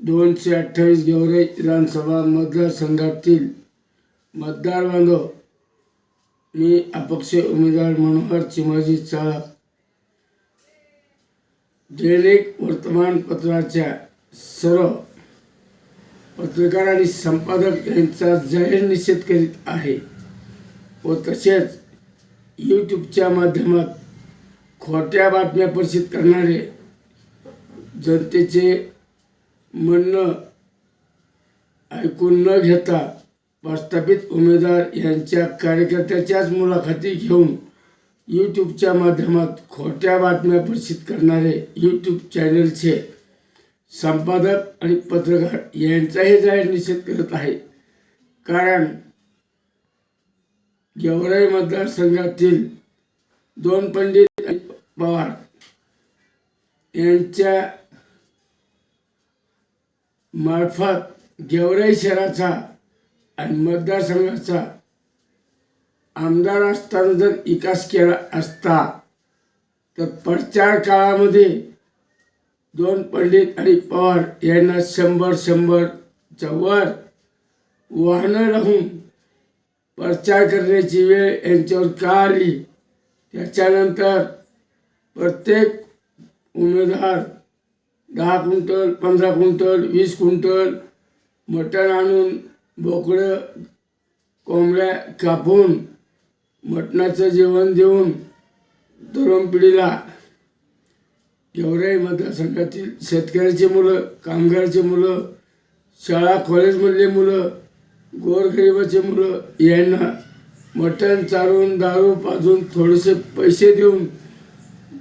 दोनशे अठ्ठावीस गेवराई विधानसभा मतदारसंघातील मतदार बांधव मी अपक्ष उमेदवार मनोहर चिमाजी चाळक दैनिक वर्तमानपत्राच्या सर्व पत्रकार आणि संपादक यांचा जाहीर निषेध करीत आहे व तसेच यूट्यूबच्या माध्यमात खोट्या बातम्या प्रसिद्ध करणारे जनतेचे म्हणणं ऐकून न घेता प्रस्थापित उमेदवार यांच्या कार्यकर्त्याच्याच मुलाखती घेऊन यूट्यूबच्या माध्यमात खोट्या बातम्या प्रसिद्ध करणारे यूट्यूब चॅनलचे संपादक आणि पत्रकार यांचाही जाहीर निषेध करत आहे. कारण गेवराई मतदारसंघातील दोन पंडित पवार यांच्या मार्फत गेवराई शहराचा आणि मतदारसंघाचा आमदार असताना जर विकास केला असता तर प्रचार काळामध्ये दोन पंडित आणि पवार यांना शंभर शंभरच्या वर वाहनं राहून प्रचार करण्याची वेळ यांच्यावर का आली? त्याच्यानंतर प्रत्येक उमेदवार दहा क्विंटल पंधरा क्विंटल वीस क्विंटल मटण आणून बोकडं कोंबड्या कापून मटणाचं जेवण देऊन तरुण पिढीला गेवराई मतदारसंघातील शेतकऱ्याची मुलं कामगाराची मुलं शाळा कॉलेजमधले मुलं गोरगरिबाची मुलं यांना मटण चारून दारू पाजून थोडेसे पैसे देऊन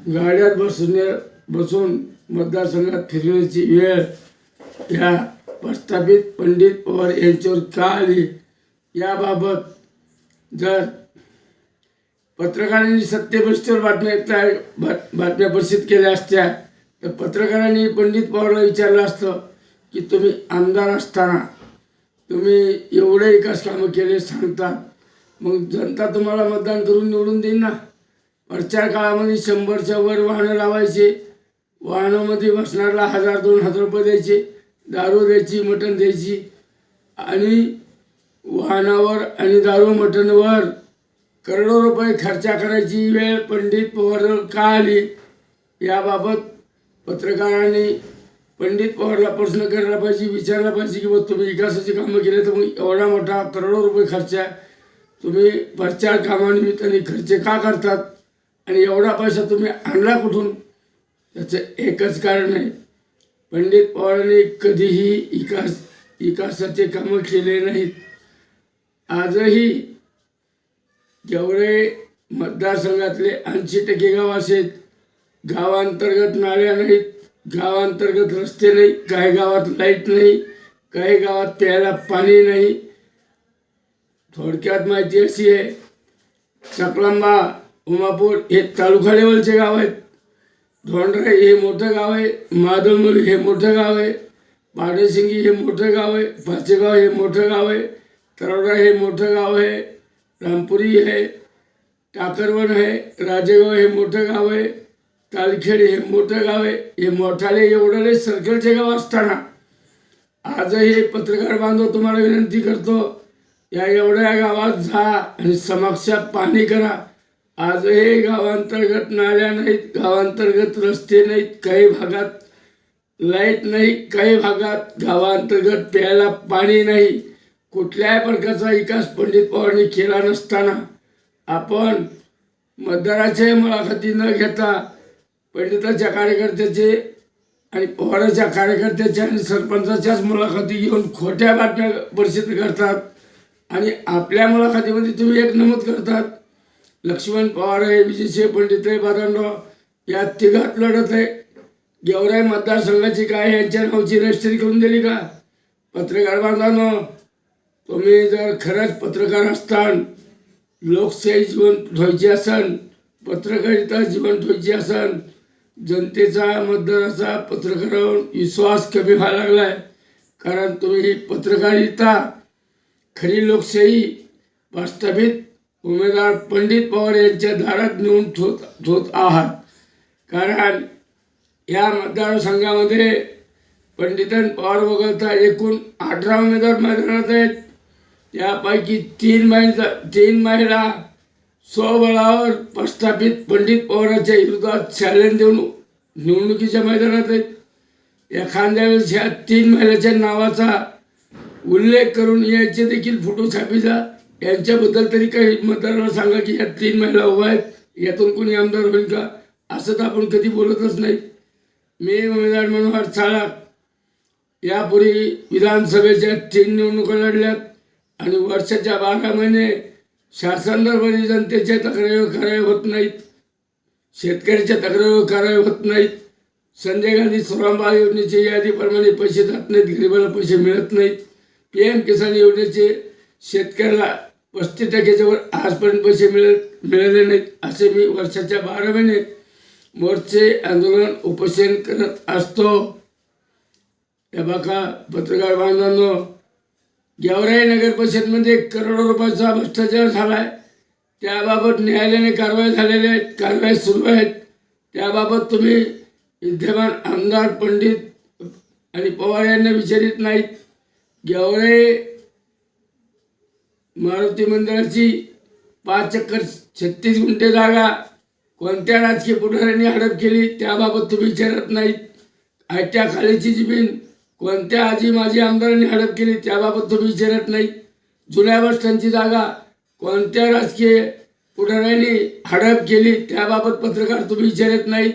गाड्यात बसण्या बसून मतदारसंघात फिरण्याची वेळ या प्रस्थापित पंडित पवार यांच्यावर का आली? याबाबत जर पत्रकारांनी सत्यपरिस्थितीवर बातम्या बात- बातम्या प्रसिद्ध केल्या असत्या तर पत्रकारांनी पंडित पवारला विचारलं असतं की तुम्ही आमदार असताना तुम्ही एवढे विकास कामं केले सांगतात मग जनता तुम्हाला मतदान करून निवडून देईन ना? प्रचार काळामध्ये शंभरच्या वर वाहनं लावायचे वाहनामध्ये बसणाऱ्याला हजार दोन हजार रुपये द्यायचे दारू द्यायची मटण द्यायची. आणि वाहनावर आणि दारू मटणवर करोडो रुपये खर्चा करायची वेळ पंडित पवारवर का आली? याबाबत पत्रकारांनी पंडित पवारला प्रश्न करायला पाहिजे विचारला पाहिजे की बा तुम्ही विकासाची कामं केले तर मग एवढा मोठा करोडो रुपये खर्च आहे. तुम्ही प्रचार कामानिमित्ताने खर्च का करतात? आणि एवढा पैसा तुम्ही आणला कुठून? त्याचं एकच कारण आहे. पंडित पवारांनी कधीही विकास विकासाचे कामं केले नाहीत. आजही जेवढे मतदारसंघातले ऐंशी टक्के गाव असेल गावांतर्गत नाल्या नाहीत गावांतर्गत रस्ते नाही काही गावात लाइट नाही काही गावात प्यायला पाणी नाही. थोडक्यात माहिती अशी आहे चकलांबा उमापूर हे तालुका लेवलचे गाव आहेत. धोंडराई हे मोठं गाव आहे माधवमुळी हे मोठं गाव आहे पाडेसिंगी हे मोठं गाव आहे पाचेगाव हे मोठं गाव आहे तरोडा हे मोठं गाव आहे रामपुरी आहे टाकरवण आहे राजेगाव हे मोठं गाव आहे तालखेड हे मोठं गाव आहे हे मोठाले एवढे सर्कलचे गाव असताना आजही पत्रकार बांधव तुम्हाला विनंती करतो या एवढ्या गावात जा आणि समक्षा पाणी करा. आजही गावांतर्गत नाल्या नाहीत गावांतर्गत रस्ते नाहीत काही भागात लाइट नाही काही भागात गावांतर्गत प्यायला पाणी नाही. कुठल्याही प्रकारचा विकास पंडित पवारांनी केला नसताना आपण मतदाराच्या मुलाखती न घेता पंडिताच्या कार्यकर्त्याचे आणि पवाराच्या कार्यकर्त्याच्या आणि सरपंचाच्याच मुलाखती घेऊन खोट्या बातम्या प्रसिद्ध करतात आणि आपल्या मुलाखतीमध्ये तुम्ही एक नमूद करतात. लक्ष्मण पवार आहे विजयसिंह पंडित आहे बादांडो या तिघात लढत आहे. गेवराई मतदारसंघाची काय यांच्या नावची रजिस्ट्री करून दिली का? पत्रकार बांधवांनो तुम्ही जर खरंच पत्रकार असतान लोकशाही जीवन ठेवायची असन पत्रकारिता जीवन ठेवायची असन जनतेचा मतदाराचा पत्रकारावर विश्वास कमी व्हायला लागला आहे कारण तुम्ही पत्रकारिता खरी लोकशाही प्रस्थापित उमेदवार पंडित पवार यांच्या दारात नेऊन ठोत ठोत आहात. कारण या मतदारसंघामध्ये पंडितन पवार वगळता एकूण अठरा उमेदवार मैदानात आहेत. त्यापैकी तीन महिला तीन महिला स्वबळावर प्रस्थापित पंडित पवारांच्या विरोधात चॅलेंज देऊन निवडणुकीच्या मैदानात आहेत. एखाद्या वेळेस ह्या तीन महिलाच्या नावाचा उल्लेख करून याचे देखील फोटो छापीचा. यांच्याबद्दल तरी काही मतदारांना सांगा की या तीन महिला उभा आहेत यातून कोणी आमदार होईल का? असं तर आपण कधी बोलतच नाही. मी उमेदवार मनोहर चाळक यापूर्वी विधानसभेच्या तीन निवडणुका लढल्यात आणि वर्षाच्या बारा महिने शासन जनतेच्या तक्रारी करावे होत नाहीत. शेतकऱ्याच्या तक्रारीवर कारवाई होत नाहीत. संजय गांधी सुरांबाळ योजनेची यादीप्रमाणे पैसे जात नाहीत गरिबाला पैसे मिळत नाहीत. पी एम किसान योजनेचे शेतकऱ्याला पस्तीस टक्क्याच्यावर आजपर्यंत पैसे मिळत मिळाले नाहीत असे मी वर्षाच्या बारा महिने मोर्चे आंदोलन उपोषण करत असतो. या बाका पत्रकार बांधवांनो गेवराई नगर परिषदमध्ये करोडो रुपयाचा भ्रष्टाचार झाला आहे त्याबाबत न्यायालयाने कारवाई झालेल्या आहेत कारवाई सुरू आहेत. त्याबाबत तुम्ही विद्यमान आमदार पंडित आणि पवार यांना विचारित नाहीत. गेवराई मारुती मंदिराची पाच चक्कर छत्तीस गुंठे जागा. कोणत्या राजकीय पुढाऱ्यांनी हडप केली त्याबाबत तुम्ही विचारत नाहीत. आयट्या खालीची जमीन कोणत्या आजी माजी आमदारांनी हडप केली त्याबाबत तुम्ही विचारत नाहीत. जुन्या बस जागा कोणत्या राजकीय पुढाऱ्यांनी हडप केली त्याबाबत पत्रकार तुम्ही विचारत नाहीत.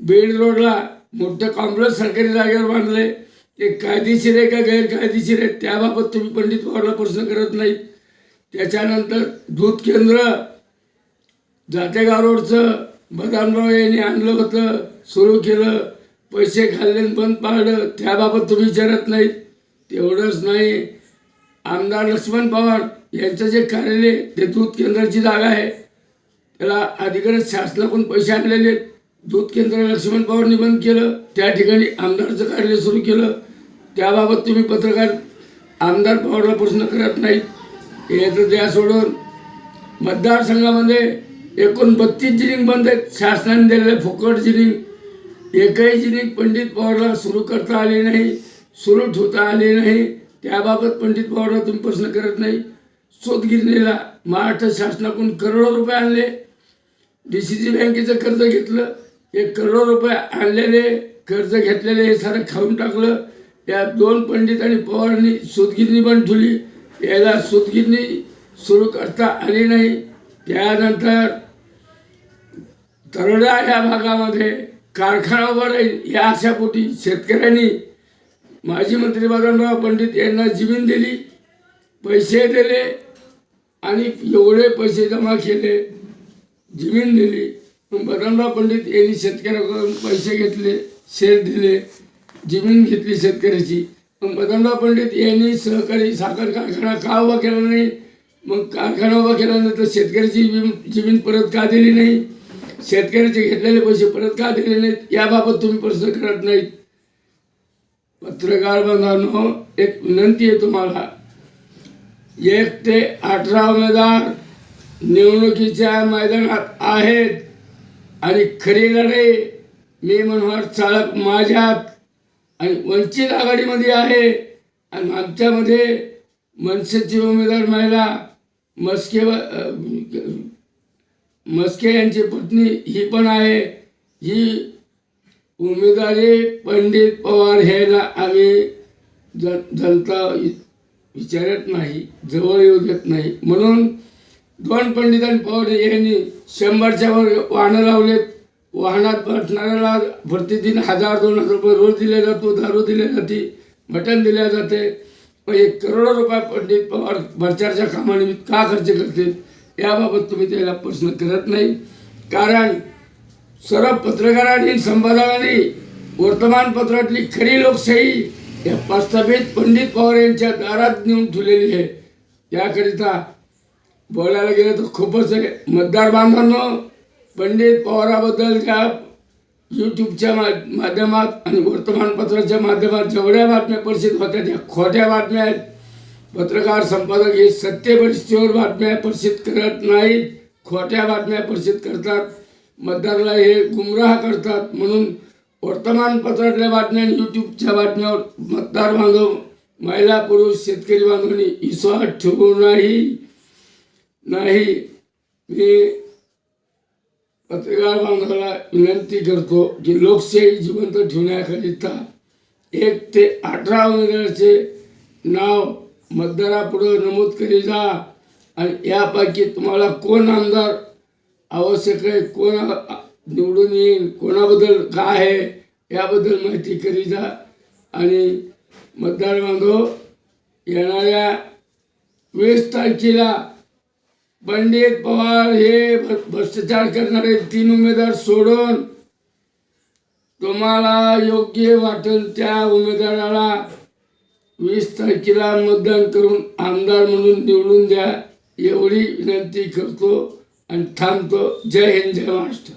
बीड रोडला मोठं कॉम्प्लेक्स सरकारी जागेवर बांधले ते कायदेशीर आहे का गैरकायदेशीर आहे त्याबाबत तुम्ही पंडित पवारला प्रश्न करत नाहीत. त्याच्यानंतर दूध केंद्र जातेगाव रोडचं बदामराव यांनी आणलं होतं सुरू केलं पैसे खाल्ले बंद पाडलं त्याबाबत तुम्ही विचारत नाहीत तेवढंच नाही. आमदार लक्ष्मण पवार यांचं जे कार्यालय ते दूध केंद्राची जागा आहे. त्याला अधिकारी शासनाकडून पैसे आणलेले आहेत. दूध केंद्र लक्ष्मण पवारनी बंद केलं त्या ठिकाणी आमदारचं कार्यालय सुरू केलं. त्याबाबत तुम्ही पत्रकार आमदार पवारला प्रश्न करत नाहीत. हे तर द्या सोडून मतदारसंघामध्ये एकूण बत्तीस जिनिंग बंद आहेत. शासनाने दिलेले फुकट जिनिंग. एकही जिनिंग पंडित पवारला सुरू करता आले नाही सुरू ठेवता आले नाही. त्याबाबत पंडित पवारला तुम्ही प्रश्न करत नाही. सूतगिरणीला महाराष्ट्र शासनाकडून करोडो रुपये आणले. डी सी सी बँकेचं कर्ज घेतलं. एक करोडो रुपये आणलेले कर्ज घेतलेले हे सारं खाऊन टाकलं. या दोन पंडित आणि पवारांनी सूतगिरणी पण ठेवली. याला सुतगिरणी सुरू करता आली नाही. त्यानंतर तरोडा ह्या भागामध्ये कारखाना उभा या आशापोटी शेतकऱ्यांनी माजी मंत्री बदनराव पंडित यांना जमीन दिली पैसे दिले आणि एवढे पैसे जमा केले जमीन दिली. बदनराव पंडित यांनी शेतकऱ्याकडून पैसे घेतले शेत दिले जमीन घेतली शेतकऱ्याची. मदनराव पंडित यांनी सहकारी साखर कारखाना का उभा केला नाही? मग कारखाना उभा केल्यानंतर शेतकऱ्याची जमीन जमीन परत का दिली नाही? शेतकऱ्याचे घेतलेले पैसे परत का दिले नाहीत? याबाबत तुम्ही प्रश्न करत नाहीत. पत्रकार बांधवांनो एक विनंती आहे तुम्हाला. एक ते अठरा उमेदवार निवडणुकीच्या मैदानात आहेत आणि खरी लढाई मी मनोहर चालक माझ्यात. आणि वंचित आघाडीमध्ये आहे. आणि आमच्यामध्ये मनसेची उमेदवार महिला मस्के मस्के यांची पत्नी ही पण आहे. ही उमेदवारी पंडित पवार ह्याला आम्ही जन जनता विचारत नाही जवळ येऊ देत नाही. म्हणून दोन पंडितांनी पवार यांनी शंभरच्या वर वाहनं लावलेत. वाहनात बसणाऱ्याला प्रतिदिन हजार दोन हजार रुपये रोज दिले जातो दारू दिले जाते मटण दिले जाते. मग एक करोडो रुपये पंडित पवार भरचारच्या कामानिमित्त का खर्च करतील? याबाबत तुम्ही त्याला प्रश्न करत नाही. कारण सर्व पत्रकारांनी संपादकांनी वर्तमानपत्रातली खरी लोकशाही या प्रस्थापित पंडित पवार यांच्या दारात नेऊन ठेवलेली आहे. याकरिता बोलायला गेलं तर खूपच आहे. मतदार बांधवांनो पंडित पवाराबद्दल त्या यूट्यूबच्या मा माध्यमात आणि वर्तमानपत्राच्या माध्यमात जेवढ्या बातम्या प्रसिद्ध होत्या त्या खोट्या बातम्या आहेत. पत्रकार संपादक हे सत्य परिस्थितीवर बातम्या प्रसिद्ध करत नाहीत. खोट्या बातम्या प्रसिद्ध करतात. मतदाराला हे गुमराह करतात. म्हणून वर्तमानपत्रातल्या बातम्या आणि यूट्यूबच्या बातम्यावर मतदार बांधव महिला पुरुष शेतकरी बांधवांनी विश्वास ठेवू नाही. नाही. मी पत्रकार बांधवाला विनंती करतो की लोकशाही जिवंत ठेवण्याकरिता एक ते अठरा उमेदवाराचे नाव मतदारापुढं नमूद करी जा. आणि यापैकी तुम्हाला कोण आमदार आवश्यक आहे कोण निवडून येईल कोणाबद्दल काय आहे याबद्दल माहिती करी जा. आणि मतदार बांधव येणाऱ्या वीस तारखेला पंडित पवार हे भ्रष्टाचार करणारे तीन उमेदवार सोडून तुम्हाला योग्य वाटेल त्या उमेदवाराला वीस तारखेला मतदान करून आमदार म्हणून निवडून द्या. एवढी विनंती करतो आणि थांबतो. जय हिंद जय महाराष्ट्र.